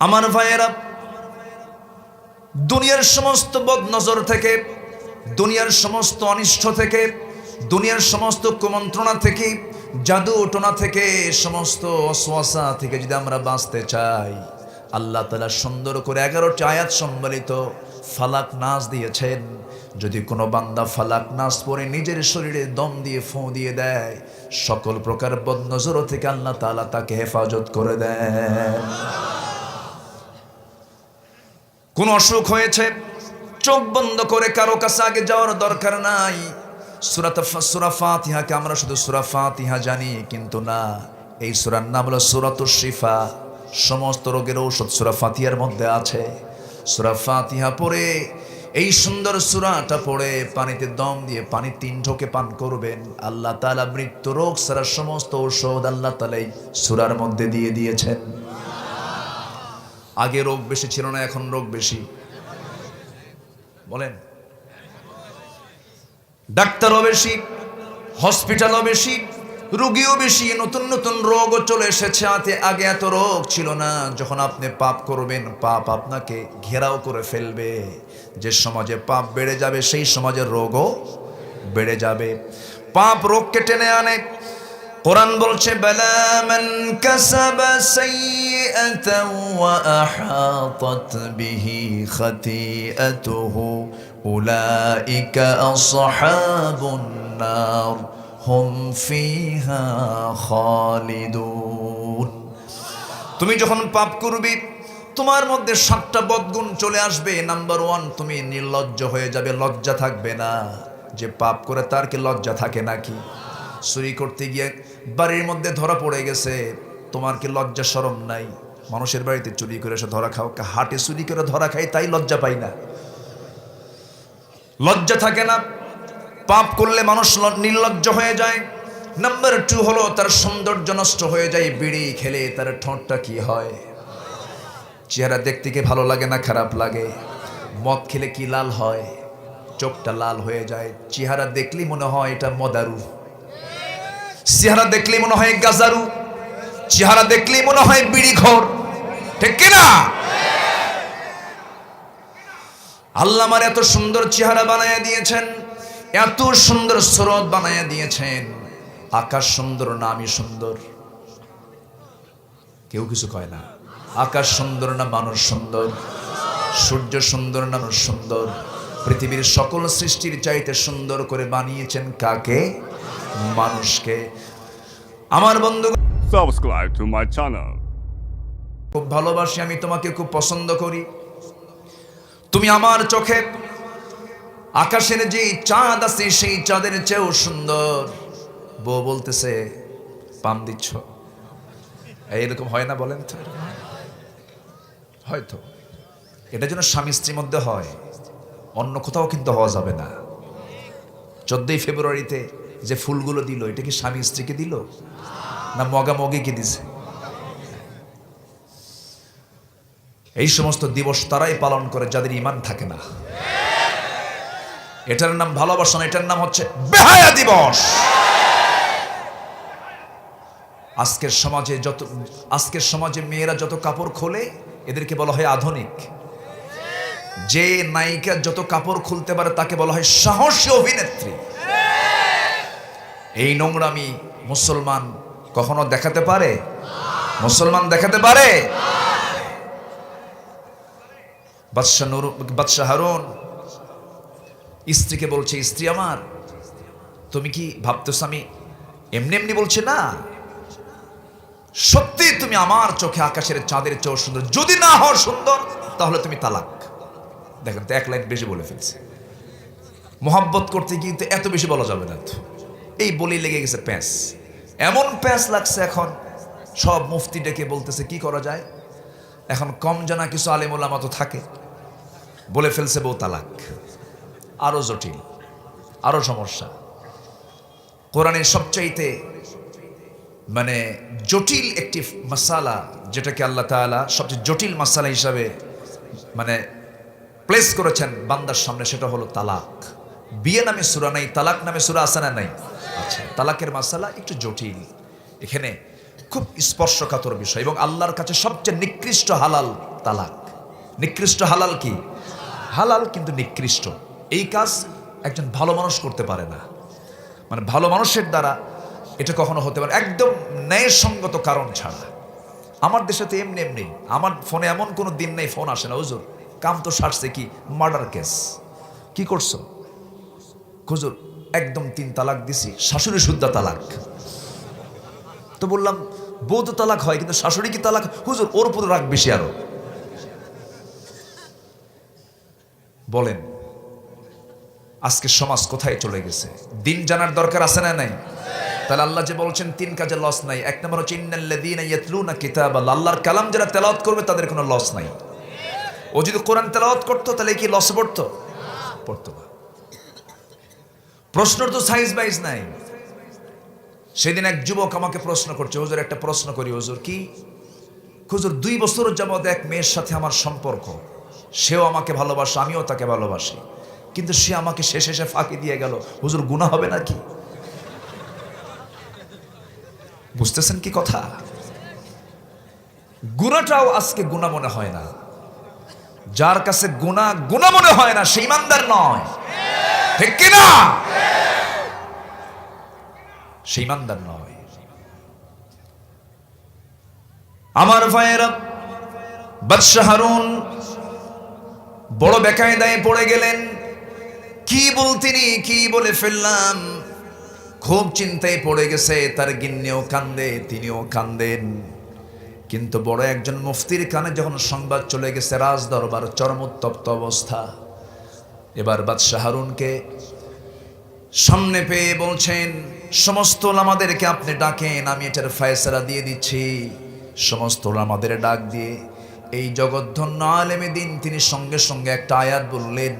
আমার ভাইয়েরা, দুনিয়ার সমস্ত বদ নজর থেকে, দুনিয়ার সমস্ত অনিষ্ট থেকে, দুনিয়ার সমস্ত কুমন্ত্রণা থেকে, জাদু টোনা থেকে, সমস্ত অশ্বাসা থেকে যদি আমরা বাঁচতে চাই, আল্লাহ তালা সুন্দর করে এগারোটি আয়াত সম্বলিত ফালাক নাচ দিয়েছেন। যদি কোনো বান্দা ফালাক নাচ পরে নিজের শরীরে দম দিয়ে ফোঁ দিয়ে দেয়, সকল প্রকার বদনজর থেকে আল্লাহ তালা তাকে হেফাজত করে দেয় কোন অসুখ হয়েছে? চোখ বন্ধ করে কারও কাছে আগে যাওয়ার দরকার নাই। সুরাত সুরা ফাতিহাকে আমরা শুধু সুরা ফাতিহা জানি, কিন্তু না, এই সুরার নাম হলো সুরাত শিফা। সমস্ত রোগের ঔষধ সুরা ফাতিহার মধ্যে আছে। সুরা ফাতিহা পড়ে, এই সুন্দর সুরাটা পড়ে, পানিতে দম দিয়ে পানি তিন ঢোকে পান করবেন। আল্লাহ তালা মৃত্যু রোগ সারা সমস্ত ঔষধ আল্লাহ তালা এই সুরার মধ্যে দিয়ে দিয়েছেন। আগে রোগ বেশি ছিল না, এখন রোগ বেশি। বলেন। ডাক্তারও বেশি, হসপিটালও বেশি, রুগীও বেশি, নতুন নতুন রোগও চলে এসেছে আতে আগে এত রোগ ছিল না, যখন আপনি পাপ করবেন, পাপ আপনাকে ঘেরাও করে ফেলবে। যে সমাজে পাপ বেড়ে যাবে, সেই সমাজের রোগও বেড়ে যাবে। পাপ রোগকে টেনে আনে কোরআন বলছে তুমি যখন পাপ করবে, তোমার মধ্যে সাতটা বদগুণ চলে আসবে। নাম্বার ওয়ান তুমি নির্লজ্জ হয়ে যাবে, লজ্জা থাকবে না। যে পাপ করে তার কি লজ্জা থাকে নাকি? চুরি করতে গিয়ে বাড়ির মধ্যে ধরা পড়ে গেছে। তোমার কি লজ্জা সরম নাই? মানুষের বাড়িতে চুরি করে এসে ধরা খাও হাটে চুরি করে ধরা খাই তাই লজ্জা পাই না। লজ্জা থাকে না। পাপ করলে মানুষ নির্লজ্জ হয়ে যায়। নাম্বার টু হলো তার সৌন্দর্য নষ্ট হয়ে যায়, বিড়ি খেলে তার ঠোঁটটা কি হয়? চেহারা দেখতে কি ভালো লাগে না খারাপ লাগে? মদ খেলে কি লাল হয়? চোখটা লাল হয়ে যায়। চেহারা দেখলেই মনে হয় এটা মদারু। চেহারা দেখলেই মনে হয় গাজারু, চেহারা দেখলেই মনে হয় বিড়ি ঘর। ঠিক কিনা? আল্লাহ আমার এত সুন্দর চেহারা বানাইয়া দিয়েছেন, এত সুন্দর স্রোত বানাইয়া দিয়েছেন, আকাশ সুন্দর না আমি সুন্দর? কেউ কিছু কয় না, আকাশ সুন্দর না মানুষ সুন্দর? সূর্য সুন্দর না মানুষ সুন্দর? পৃথিবীর সকল সৃষ্টির চাইতে সুন্দর করে বানিয়েছেন কাকে? মানুষকে। আমার বন্ধু subscribe to my channel. খুব ভালোবাসি আমি তোমাকে খুব পছন্দ করি। তুমি আমার চোখে আকাশের যে চাঁদ আছে সেই চাঁদের চেয়েও সুন্দর। বউ বলতেছে পাম দিচ্ছ। এইরকম হয় না বলেন তো? হয়তো। এটা যেন স্বামী স্ত্রীর মধ্যে হয় অন্য কোথাও কিন্তু হওয়া যাবে না। চোদ্দই ফেব্রুয়ারিতে যে ফুলগুলো দিল, এটা কি স্বামী স্ত্রীকে দিল? না মগা মগিকে দিছে? এই সমস্ত দিবস তারাই পালন করে যাদের ইমান থাকে না। এটার নাম ভালোবাসা না, এটার নাম হচ্ছে বেহায়া দিবস। আজকের সমাজে যত, আজকের সমাজে মেয়েরা যত কাপড় খোলে, এদেরকে বলা হয় আধুনিক। যে নায়িকা যত কাপড় খুলতে পারে, তাকে বলা হয় সাহসী অভিনেত্রী। এই নোংরামি মুসলমান কখনো দেখাতে পারে? মুসলমান দেখাতে পারে? বাদশাহ বাদশাহ হারুন, স্ত্রীকে বলছে, স্ত্রী আমার, তুমি কি ভাবতেছ আমি এমনি এমনি বলছে না? সত্যি তুমি আমার চোখে আকাশের চাঁদের চেয়েও সুন্দর। যদি না হও সুন্দর, তাহলে তুমি তালাক। দেখেন তো এক লাইন বেশি বলে ফেলছে। মোহাব্বত করতে গিয়ে তো এত বেশি বলা যাবে না তো। এই বলি লেগে গেছে প্যাঁচ। এমন প্যাঁচ লাগছে এখন, সব মুফতি ডেকে বলতেছে, কি করা যায়? এখন কম জানা কিছু আলেমুল্লামা তো থাকে। বলে ফেলছে বউ তালাক। আরও জটিল, আরও সমস্যা। কোরআনের সবচাইতে মানে জটিল একটি মাসালা, যেটাকে আল্লাহ তাআলা সবচেয়ে জটিল মশালা হিসাবে মানে প্লেস করেছেন বান্দার সামনে, সেটা হলো তালাক। বিয়ে নামে সুরা নাই, তালাক নামে সুরা আছে না নাই? আচ্ছা তালাকের মাসালা একটু জটিল। এখানে খুব স্পর্শকাতর বিষয় এবং আল্লাহর কাছে সবচেয়ে নিকৃষ্ট হালাল তালাক। নিকৃষ্ট হালাল কি? হালাল কিন্তু নিকৃষ্ট। এই কাজ একজন ভালো মানুষ করতে পারে না। মানে ভালো মানুষের দ্বারা এটা কখনো হতে পারে একদম ন্যায়সঙ্গত কারণ ছাড়া। আমার দেশে তো এমনি এমনি। আমার ফোনে এমন কোনো দিন নেই, ফোন আসে না। হুজুর, কাম তো সারছে কি? Murder case. কি করছ? হুজুর একদম তিন তালাক দিছি, শাশুড়ি শুদ্ধা তালাক। তো বললাম, বউ তো তালাক হয়, কিন্তু শাশুড়ি কি তালাক? হুজুর, ওর উপর রাগ বেশি আরও। বলেন, আজকে সমাজ কোথায় চলে গেছে? দিন জানার দরকার আছে না নাই? তাহলে আল্লাহ যে বলছেন, তিন কাজে লস নাই। এক নম্বর হচ্ছে, ইন্নাল্লাযীনা ইয়াতলুনা কিতাবাল্লাহ আল্লাহর কালাম যারা তেলাওয়াত করবে, তাদের কোনো লস নাই। ও যদি কোরআন তেলাওয়াত করতো, তাহলে কি লস পড়তো? পড়তো না। প্রশ্নর তো সাইজ বাইজ নাই। সেদিন এক যুবক আমাকে প্রশ্ন করছে, হুজুর, একটা প্রশ্ন করি, হুজুর, কি? হুজুর, দুই বছর যাবৎ এক মেয়ের সাথে আমার সম্পর্ক। সেও আমাকে ভালোবাসে, আমিও তাকে ভালোবাসি। কিন্তু সে আমাকে শেষে শেষে ফাঁকি দিয়ে গেল। হুজুর গুণা হবে নাকি? বুঝতেছেন কি কথা? গুণাটাও আজকে গুণা মনে হয় না। যার কাছে গুণা গুণা মনে হয় না, সে ইমানদার নয়। ঠিক কিনা? সে ইমানদার নয়। আমার ভাইয়েরা বাদশাহ হারুন বড় বেকায়দায় পড়ে গেলেন। কি বলতিনি কি বলে ফেললাম? খুব চিন্তায় পড়ে গেছে। তার গিন্নেও কান্দে, তিনিও কান্দেন। কিন্তু বড় একজন মুফতির কানে যখন সংবাদ চলে গেছে রাজ দরবার চরমোত্তপ্ত অবস্থা। এবার বাদশাহ হারুনকে সামনে পেয়ে বলছেন, সমস্ত ওলামাদেরকে আপনি ডাকেন, আমি এটার ফয়সালা দিয়ে দিচ্ছি। সমস্ত ওলামাদের ডাক দিয়ে এই জগদ্ধন্য আলেমে দিন তিনি সঙ্গে সঙ্গে একটা আয়াত বললেন,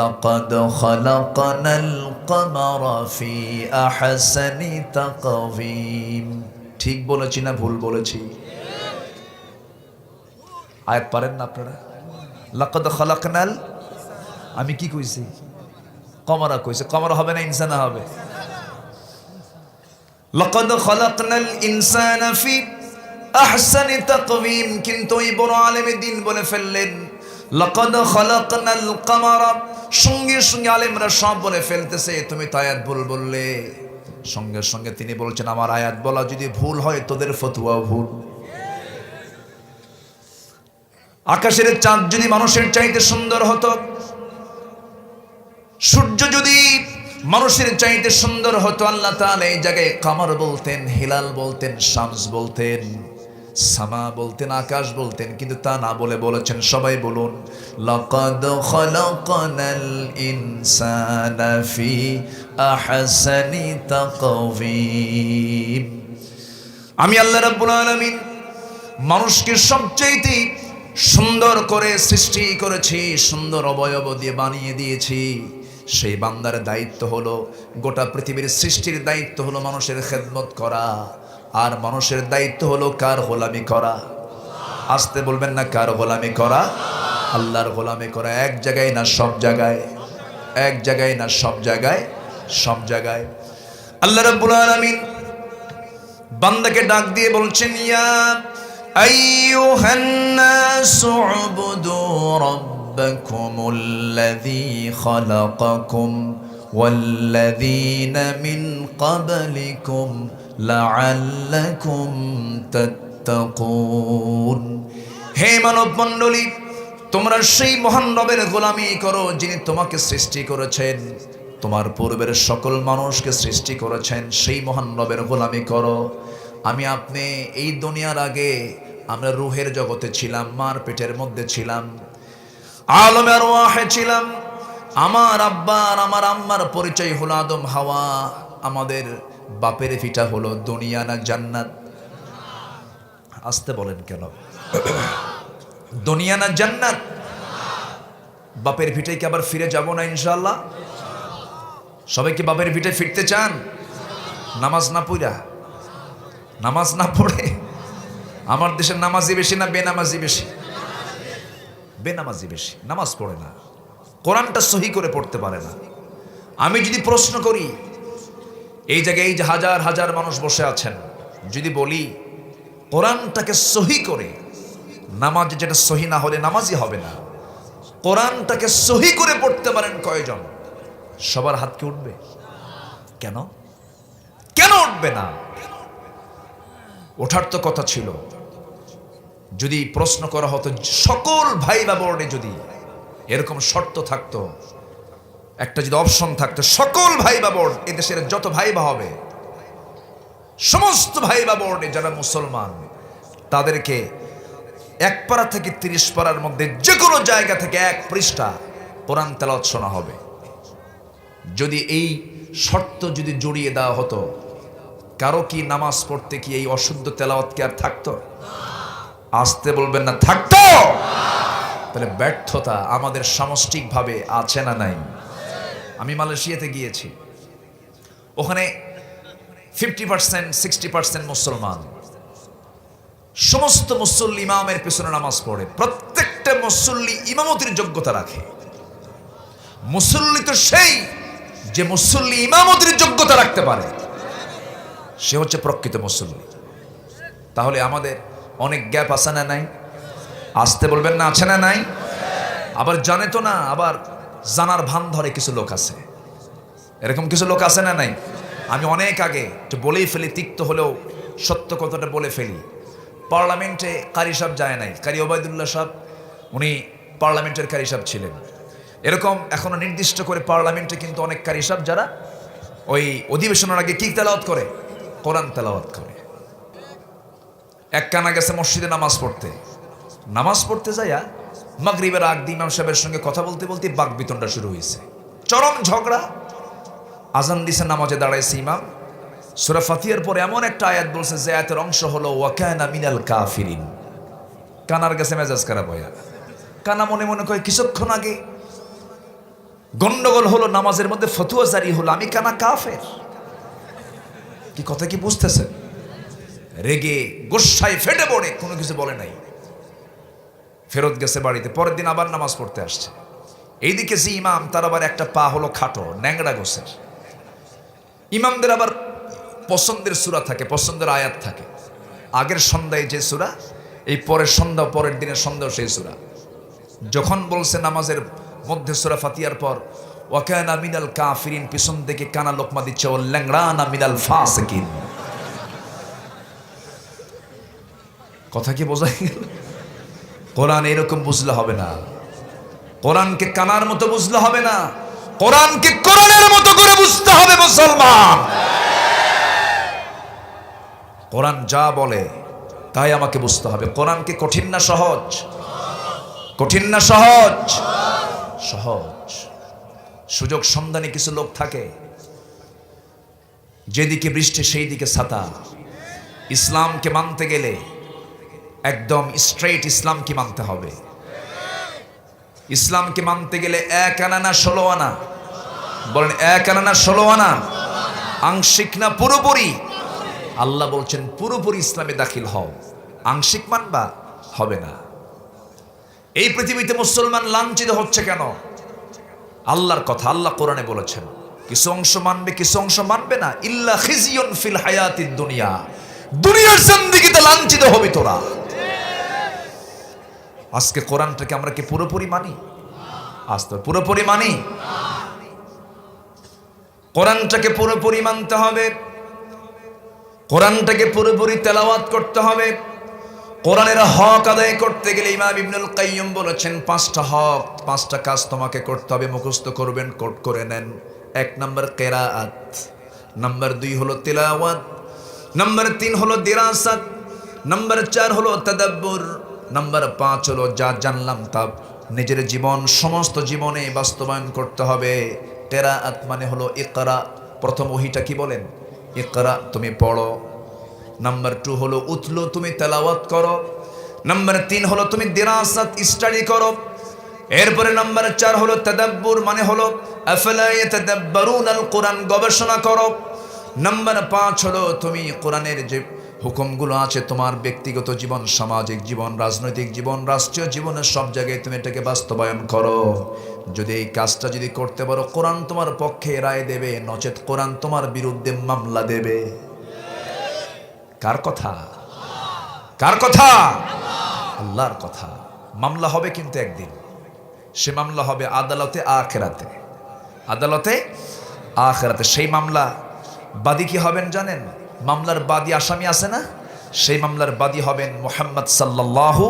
লাকাদ খালাকানাল কামারা ফি আহসানি তাকওয়িম। ঠিক বলেছি না ভুল বলেছি? আয়াত পারেন না আপনারা? লাকাদ খালাকনাল আমি কি কইছি? কমরা কইছে, কমরা হবে না, ইনসানা হবে। লাকাদ খালাকনাল ইনসানা ফি আহসানি তাকওয়িম, কিন্তু বড় আলেমে দিন বলে ফেললেন, লাকাদ খালাকনাল কামারা, সঙ্গে সঙ্গে আলেমরা সব বলে ফেলতেছে, তুমি তো আয়াত ভুল বললে। সঙ্গে সঙ্গে তিনি বলছেন, আমার আয়াত বলা যদি ভুল হয়, তোদের ফতুয়া ভুল। আকাশের চাঁদ যদি মানুষের চাইতে সুন্দর হতো সূর্য যদি মানুষের চাইতে সুন্দর হতো, আল্লাহ তাআলা এই জায়গায় কামর বলতেন, হিলাল বলতেন, শামস বলতেন, সামা বলতেন, আকাশ বলতেন, কিন্তু তা না বলে বলেছেন, সবাই বলুন, লাকাদ খালাকানাল ইনসানা ফি আহসানি তাকওয়িম। আমি আল্লাহ রাব্বুল আলামিন মানুষকে সবচাইতে সুন্দর করে সৃষ্টি করেছি, সুন্দর অবয়ব দিয়ে বানিয়ে দিয়েছি। সেই বান্দার দায়িত্ব হলো, গোটা পৃথিবীর সৃষ্টির দায়িত্ব হলো মানুষের খেদমত করা। আর মানুষের দায়িত্ব হলো কার গোলামি করা। আসতে বলবেন না কার গোলামি করা? আল্লাহর গোলামি করা এক জায়গায় না সব জায়গায়? এক জায়গায় না সব জায়গায়? সব জায়গায়। আল্লাহ রাব্বুল আলামিন বান্দাকে ডাক দিয়ে বলছেন, ইয়া আইয়ুহান নাসু উবুদু রাব্বাকুমুল্লাযী খালাকাকুম والذين من قبلكم لعلكم تتقون হে মানব মণ্ডলী তোমরা সেই মহান রবের গোলামি করো যিনি তোমাকে সৃষ্টি করেছেন তোমার পূর্বের সকল মানুষকে সৃষ্টি করেছেন সেই মহান রবের গোলামি করো আমি আপনি এই দুনিয়ার আগে আমরা রুহের জগতে ছিলাম মার পেটের মধ্যে ছিলাম আলমের ওয়াহে ছিলাম। আমার আব্বার আমার আম্মার পরিচয় হলো আদম হাওয়া। আমাদের বাপের ফিটা হলো দুনিয়া না জান্নাত। আসতে বলেন কেন? দুনিয়া না জান্নাত? বাপের ভিটায় কি আবার ফিরে যাব না ইনশাল্লাহ সবাই কি বাপের ভিটায় ফিরতে চান? নামাজ না পড়া? নামাজ না পড়ে? আমার দেশের নামাজি বেশি না বেনামাজি বেশি? বেনামাজি বেশি, নামাজ পড়ে না। কোরআনটা সহি করে পড়তে পারে না। আমি যদি প্রশ্ন করি, এই জায়গায় এই যে হাজার হাজার মানুষ বসে আছেন, যদি বলি, কোরআনটাকে সহি করে, নামাজ যেটা সহি না হলে নামাজই হবে না, কোরআনটাকে সহি করে পড়তে পারেন কয়জন? সবার হাত কি উঠবে? কেন? কেন উঠবে না? ওঠার তো কথা ছিল। যদি প্রশ্ন করা হতো, সকল ভাই বা বোর্ডে যদি এরকম শর্ত থাকতো, একটা যদি অপশন থাকতো, সকল ভাই বা বোর্ড এদেশের যত ভাই বা হবে, সমস্ত ভাই বা বোর্ডে যারা মুসলমান, তাদেরকে এক পাড়া থেকে তিরিশ পাড়ার মধ্যে যে কোনো জায়গা থেকে এক পৃষ্ঠা কোরআন তেলাওয়াত শোনা হবে। যদি এই শর্ত যদি জড়িয়ে দেওয়া হতো, কারও কি নামাজ পড়তে কি এই অশুদ্ধ তেলাওয়াত কি আর থাকতো? আসতে বলবেন না, থাকতো! তাহলে ব্যর্থতা আমাদের সামষ্টিকভাবে আছে না নাই? আমি মালয়েশিয়াতে গিয়েছি। ওখানে ফিফটি পার্সেন্ট সিক্সটি পার্সেন্ট মুসলমান। সমস্ত মুসল্লি ইমামের পেছনে নামাজ পড়ে। প্রত্যেকটা মুসল্লি ইমামতির যোগ্যতা রাখে। মুসল্লি তো সেই যে মুসল্লি ইমামতির যোগ্যতা রাখতে পারে। সে হচ্ছে প্রকৃত মুসল্লি। তাহলে আমাদের অনেক গ্যাপ আছে না নাই? আসতে বলবেন না, আছে না নাই? আবার জানে তো না, আবার জানার ভান ধরে কিছু লোক আছে। এরকম কিছু লোক আছে না নাই? আমি অনেক আগে একটু বলেই ফেলি, তিক্ত হলেও সত্য কথাটা বলে ফেলি। পার্লামেন্টে কারি সাহেব যায় নাই। কারি ওবায়দুল্লাহ সাহেব, উনি পার্লামেন্টের কারি সাহেব ছিলেন। এরকম এখনও নির্দিষ্ট করে পার্লামেন্টে কিন্তু অনেক কারি সাহেব যারা ওই অধিবেশনের আগে কি তেলাওয়াত করে? কোরআন তেলাওয়াত করে। এক কানা গেছে মসজিদে নামাজ পড়তে। নামাজ পড়তে যাইয়া মাগরিবের আগ দিয়ে ইমাম সাহেবের সঙ্গে কথা বলতে বলতে বাঘ বিতনটা শুরু হয়েছে চরম ঝগড়া। আজান দিছে নামাজে দাঁড়াইছে ইমাম। সুরা ফাতিয়ার পরে এমন একটা আয়াত বলছে যে আয়াতের অংশ হলো, ওয়াকানা মিনাল কাফিরিন। কানার গেছে মেজাজ খারাপ হইয়া। কানা মনে মনে কয়, কিছুক্ষণ আগে গন্ডগোল হলো, নামাজের মধ্যে ফতুয়া জারি হলো, আমি কানা কাফের? কি কথা কি বুঝতেছেন? রেগে গোসায় ফেটে পড়ে, কোনো কিছু বলে নাই। ফেরত গেছে বাড়িতে, পরের দিন আবার নামাজ পড়তে আসছে। এইদিকে যে ইমাম, তার আবার একটা পা হলো খাটো ন্যাংরা গোসের ইমামদের আবার পছন্দের সুরা থাকে, পছন্দের আয়াত থাকে। আগের সন্ধ্যায় যে সুরা, এই পরের সন্ধ্যা, পরের দিনের সন্ধ্যা সেই সুরা। যখন বলছে নামাজের মধ্যে সুরা ফাতিয়ার পর ওয়াকানা মিনাল কাফিরিন পিছন থেকে কানা লোকমা দিচ্ছে ও ল্যাংরানা মিনাল ফাসিকিন কথা কি বোঝা গেল? কোরআন এরকম বুঝলে হবে না। কোরআনকে কানার মতো বুঝলে হবে না। কোরআনকে কোরআনের মতো করে বুঝতে হবে মুসলমান। কোরআন যা বলে, তাই আমাকে বুঝতে হবে। কোরআনকে কঠিন না সহজ? কঠিন না সহজ? সহজ। সুযোগ সন্ধানে কিছু লোক থাকে, যেদিকে বৃষ্টি সেই দিকে ছাতা। ইসলামকে মানতে গেলে একদম স্ট্রেট ইসলামকে মানতে হবে। ইসলামকে মানতে গেলে এক আনা না ষোলো আনা? বলেন, এক আনা না ষোলো আনা? আংশিক না পুরোপুরি? আল্লাহ বলছেন, পুরোপুরি ইসলামে দাখিল হও। আংশিক মানবা? হবে না। এই পৃথিবীতে মুসলমান লাঞ্ছিত হচ্ছে কেন? আল্লাহর কথা আল্লাহ কোরআনে বলেছেন, কিছু অংশ মানবে, কিছু অংশ মানবে না। ইল্লা খিজিয়ন ফিল হায়াতিদ দুনিয়া। দুনিয়ার জিন্দেগিতে লাঞ্ছিত হবি তোরা। আজকে কোরআনটাকে আমরা কি পুরোপুরি মানি? আজ তো পুরোপুরি মানি। কোরআনটাকে পুরোপুরি মানতে হবে। কোরআনটাকে পুরোপুরি তেলাওয়াত করতে হবে। কোরআনের হক আদায় করতে গেলে ইমাম ইবনুল কাইয়ুম বলেছেন, পাঁচটা হক, পাঁচটা কাজ তোমাকে করতে হবে, মুখস্থ করবেন, কোট করে নেন। এক নম্বর কেরাআত নম্বর দুই হলো তেলাওয়াত, নাম্বার তিন হলো দিরাসাত, নম্বর চার হলো তাদাব্বুর। নাম্বার পাঁচ হলো, যা জানলাম তা নিজের জীবন, সমস্ত জীবনে বাস্তবায়ন করতে হবে। কেরাআত মানে হলো, ইকরা। প্রথম ওহিটা কি বলেন? ইকরা, তুমি পড়ো। নাম্বার টু হলো, উতলো, তুমি তেলাওয়াত করো। নাম্বার তিন হলো, তুমি দিরাসাত স্টাডি করো। এরপরে নাম্বার চার হলো, তাদাব্বুর মানে হলো কোরআন গবেষণা করো। নাম্বার পাঁচ হলো, তুমি কোরআনের যে হুকুমগুলো আছে, তোমার ব্যক্তিগত জীবন, সামাজিক জীবন, রাজনৈতিক জীবন, রাষ্ট্রীয় জীবনের সব জায়গায় তুমি এটাকে বাস্তবায়ন করো। যদি এই কাজটা যদি করতে পারো, কোরআন তোমার পক্ষে রায় দেবে, নচেত কোরআন তোমার বিরুদ্ধে মামলা দেবে। কার কথা? কার কথা? আল্লাহর কথা। মামলা হবে কিন্তু একদিন। সে মামলা হবে আদালতে, আখেরাতে। আদালতে, আখেরাতে। সেই মামলা বাদী কি হবেন জানেন? মামলার বাদী আসামি আছে না? সেই মামলার বাদী হবেন মোহাম্মদ সাল্লাল্লাহু